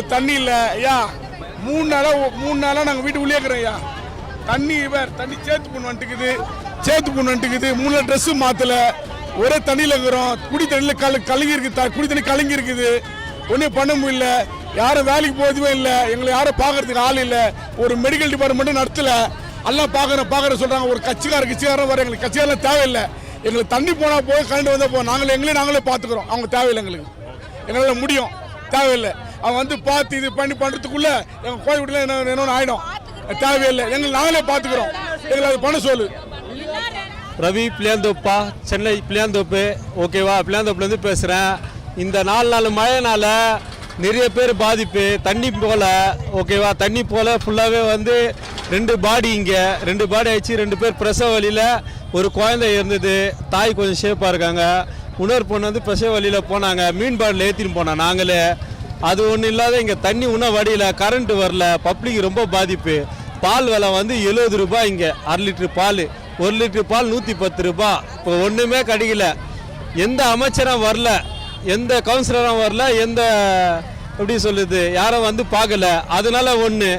வீட்டுல தண்ணி இல்லை. ஐயா மூணு நாளாக மூணு நாளாக நாங்கள் வீட்டு உள்ளே இருக்கிறோம் ஐயா. தண்ணி வேறு தண்ணி சேத்து பொண்ணு வந்துட்டுக்குது சேத்து பொண்ணு வந்துட்டுக்குது. மூணு நாள் ட்ரெஸ் ஒரே தண்ணியில் இருக்கிறோம். குடி தண்ணியில் கல கலங்கி இருக்குது த- குடி தண்ணி கலங்கி இருக்குது ஒன்றும் பண்ண முடியல. யாரும் வேலைக்கு போகிறதுமே இல்லை. எங்களை யாரும் பார்க்கறதுக்கு ஆள் இல்லை. ஒரு மெடிக்கல் டிபார்ட்மெண்ட்டும் நடத்தலை. எல்லாம் பார்க்குறேன் பார்க்குற சொல்கிறாங்க ஒரு கட்சிக்கார கட்சிக்காரன் வர எங்களுக்கு கட்சிக்காரெலாம் தேவையில்லை. எங்களுக்கு தண்ணி போனால் போய் கரண்ட் வந்தால் போ நாங்களே எங்களே நாங்களே பார்த்துக்குறோம். அவங்க தேவையில்லை எங்களுக்கு. எங்களால் முடியும். தேவையில்லை. அவன் வந்து பார்த்து இது பண்ணி பண்ணுறதுக்குள்ள எங்கள் கோயில் என்ன என்னொன்று ஆயிடும். தேவையில்லை. எங்களை நாங்களே பார்த்துக்குறோம். எங்களை அது பண்ண சொல்லு. ரவி பிள்ளையாந்தோப்பா. சென்னை பிள்ளையாந்தோப்பு. ஓகேவா? பிள்ளையாந்தோப்புலேருந்து பேசுகிறேன் இந்த நாலு நாலு மழைனால நிறைய பேர் பாதிப்பு. தண்ணி போல. ஓகேவா? தண்ணி போல ஃபுல்லாகவே வந்து ரெண்டு பாடி இங்கே. ரெண்டு பாடி ஆயிடுச்சு ரெண்டு பேர் பிரசவ வழியில் ஒரு குழந்தை இருந்தது தாய் கொஞ்சம் ஷேப்பாக இருக்காங்க. இன்னொரு பொண்ணு வந்து பிரசவ வழியில் போனாங்க. மீன் பாட்டில் ஏற்றின்னு போனோம் நாங்களே. அது ஒன்றும் இல்லாத இங்கே தண்ணி இன்னும் வடியல கரண்ட் வரல பப்ளிக் ரொம்ப பாதிப்பு. பால் விலை வந்து எழுபது ரூபாய் இங்கே அரை லிட்ரு பால். ஒரு லிட்ரு பால் நூற்றி பத்து ரூபாய் இப்போ ஒன்றுமே கிடைக்கல. எந்த அமைச்சரும் வரல எந்த கவுன்சிலரும் வரல எந்த எப்படி சொல்லுது யாரும் வந்து பார்க்கல. அதனால ஒன்று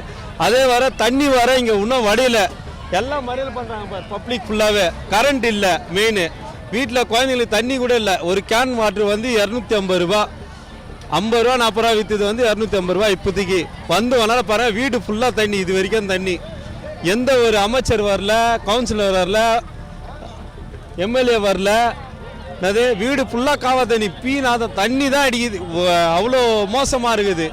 அதே வர தண்ணி வர இங்கே இன்னும் வடியல எல்லாம் மறியல் பண்ணுறாங்க பப்ளிக் ஃபுல்லாகவே கரண்ட் இல்லை மெயின் வீட்டில் குழந்தைங்களுக்கு தண்ணி கூட இல்லை. ஒரு கேன் வாட்டர் வந்து இரநூத்தி ஐம்பது ரூபா. ஐம்பது ரூபா நாற்பது ரூபா விற்றுது வந்து இரநூத்தி ஐம்பது ரூபா இப்போதைக்கு. வந்து வந்தாலும் பரவாயில்ல வீடு ஃபுல்லாக தண்ணி இது வரைக்கும் தண்ணி. எந்த ஒரு அமைச்சர் வரல கவுன்சிலர் வரல எம்எல்ஏ வரல. அது வீடு ஃபுல்லாக காவா தண்ணி பீனாத தண்ணி தான் அடிக்குது. அவ்வளோ மோசமாக இருக்குது.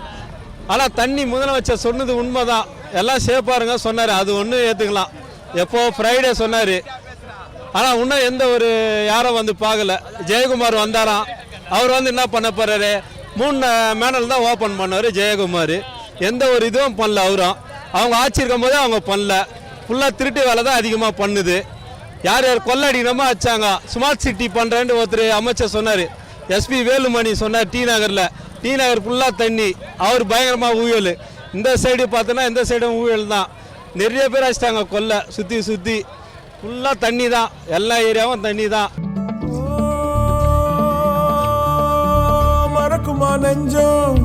ஆனால் தண்ணி முதலமைச்சர் சொன்னது உண்மை தான் எல்லாம் சேஃபாக இருங்க சொன்னார் அது ஒன்றும் ஏற்றுக்கலாம் எப்போ? ஃப்ரைடே சொன்னார். ஆனால் இன்னும் எந்த ஒரு யாரும் வந்து பார்க்கல. ஜெயக்குமார் வந்தாராம். அவர் வந்து என்ன பண்ண போகிறாரு மூணு மேனல் தான் ஓப்பன் பண்ணார் ஜெயக்குமார் எந்த ஒரு இதுவும் பண்ணல அவரும். அவங்க ஆட்சி இருக்கும் போதே அவங்க பண்ணல. ஃபுல்லாக திருட்டு வேலை தான் அதிகமாக பண்ணுது. யார் யார் கொள்ளடினமோ வச்சாங்க ஸ்மார்ட் சிட்டி பண்ணுறேன்னு ஒருத்தர் அமைச்சர் சொன்னார். எஸ்பி வேலுமணி சொன்னார் டி நகரில். டி நகர் ஃபுல்லாக தண்ணி. அவர் பயங்கரமாக ஊழல் இந்த சைடு பார்த்தோன்னா இந்த சைடும் ஊழல் தான். நிறைய பேர் அடிச்சிட்டாங்க கொல்லை. சுற்றி சுற்றி ஃபுல்லாக தண்ணி தான். எல்லா ஏரியாவும் தண்ணி தான். நெஞ்சம்